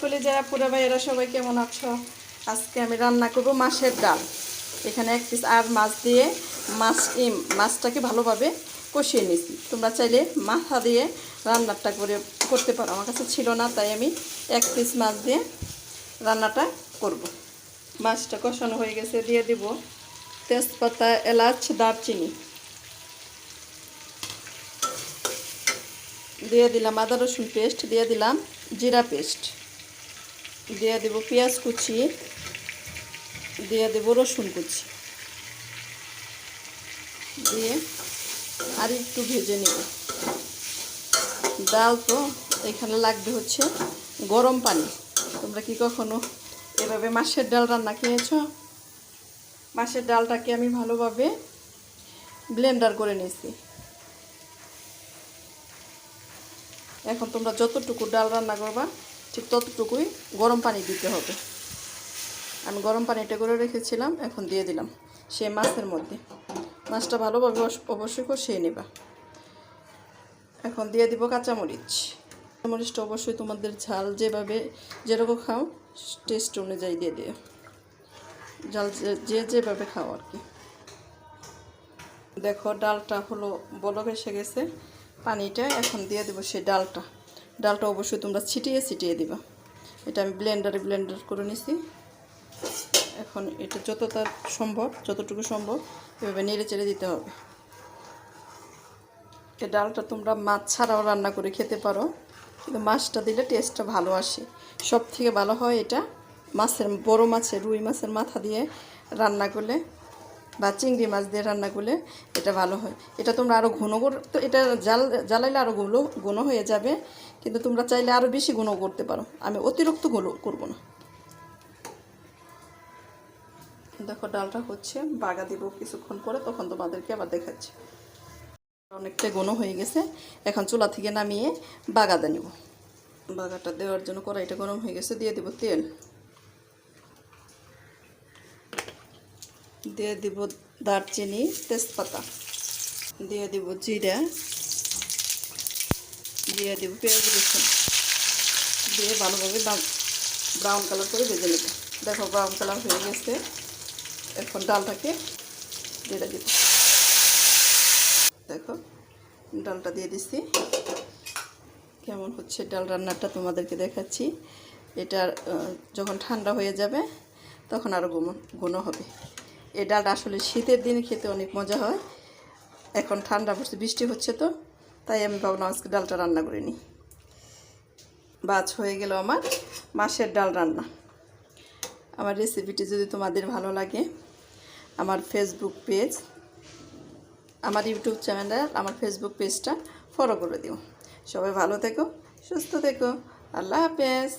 কলি যারা পুরা এরা সবাই কেমন আছো? আজকে আমি রান্না করব মাছের ডাল। এখানে এক পিস আর মাছ দিয়ে মাছ মাছটাকে ভালোভাবে কষিয়ে নিয়েছি। তোমরা চাইলে মাথা দিয়ে রান্নাটা করে, করতে পারো। আমার কাছে ছিল না, তাই আমি এক পিস মাছ দিয়ে রান্নাটা করব। মাছটা কষানো হয়ে গেছে, দিয়ে দিব তেজপাতা, এলাচ, দারচিনি। দিয়ে দিলাম আদা রসুন পেস্ট দিয়ে দিলাম জিরা পেস্ট দিয়ে দেব পেঁয়াজ কুচি, দিয়ে দেব রসুন কুচি। দিয়ে আর একটু ভেজে নেব। ডাল তো এখানে লাগবে হচ্ছে গরম পানি। তোমরা কি কখনো এভাবে মাছের ডাল রান্না খেয়েছ? মাছের ডালটাকে আমি ভালোভাবে ব্লেন্ডার করে নিয়েছি। এখন তোমরা যতটুকু ডাল রান্না করবা ঠিক ততটুকুই গরম পানি দিতে হবে। আমি গরম পানিটা করে রেখেছিলাম, এখন দিয়ে দিলাম সে মাছের মধ্যে। মাছটা ভালোভাবে অবশ্যই কষিয়ে নেবা। এখন দিয়ে দিব কাঁচামরিচ। কাঁচামরিচটা অবশ্যই তোমাদের ঝাল যেভাবে যেরকম খাও টেস্ট অনুযায়ী দিয়ে দিও। ঝাল যে- যে যেভাবে খাও আর কি। দেখো ডালটা হলো বলক এসে গেছে। পানিটা এখন দিয়ে দেবো সেই ডালটা। ডালটা অবশ্যই তোমরা ছিটিয়ে ছিটিয়ে দিবা। এটা আমি ব্লেন্ডারে ব্লেন্ডার করে নিছি। এখন এটা যতটা সম্ভব, যতটুকু সম্ভব এভাবে নেড়ে চেড়ে দিতে হবে। এই ডালটা তোমরা মাছ ছাড়াও রান্না করে খেতে পারো, কিন্তু মাছটা দিলে টেস্টটা ভালো আসে। সব থেকে ভালো হয় এটা মাছের, বড় মাছের, রুই মাছের মাথা দিয়ে রান্না করলে বা চিংড়ি মাছ দিয়ে রান্না করলে এটা ভালো হয়। এটা তোমরা আরও ঘন করতে এটা জাল, জ্বালাইলে আরও গুলো ঘন হয়ে যাবে, কিন্তু তোমরা চাইলে আরও বেশি ঘন করতে পারো। আমি অতিরিক্তগুলো করব না। দেখো, ডালটা হচ্ছে বাগা দিব কিছুক্ষণ পরে, তখন তোমাদেরকে আবার দেখাচ্ছি। অনেকটা ঘন হয়ে গেছে। এখন চুলা থেকে নামিয়ে বাগাদা নেব। বাগাটা দেওয়ার জন্য কড়াইটা গরম হয়ে গেছে, দিয়ে দেবো তেল। দিয়ে দিব দারচিনি, তেজপাতা। দিয়ে দিব জিরা। দিয়ে দিব পেঁয়াজ রসুন। দিয়ে ভালোভাবে ব্রাউন কালার করে ভেজে নেব। দেখো ব্রাউন কালার হয়ে গেছে। এখন ডালটাকে দিয়ে দিব। দেখো, ডালটা দিয়ে দিচ্ছি কেমন হচ্ছে ডাল রান্নাটা তোমাদেরকে দেখাচ্ছি। এটা যখন ঠান্ডা হয়ে যাবে, তখন আরও গুণ গুণ হবে। এই ডালটা আসলে শীতের দিনে খেতে অনেক মজা হয়। এখন ঠান্ডা পড়ছে, বৃষ্টি হচ্ছে তো, তাই আমি ভাবলাম আজকে ডালটা রান্না করে নিই। বাজ হয়ে গেল আমার মাছের ডাল রান্না। আমার রেসিপিটি যদি তোমাদের ভালো লাগে, আমার ফেসবুক পেজ আমার ইউটিউব চ্যানেল আমার ফেসবুক পেজটা ফলো করে দিও। সবাই ভালো থেকো, সুস্থ থেকো, আল্লাহ হাফেজ।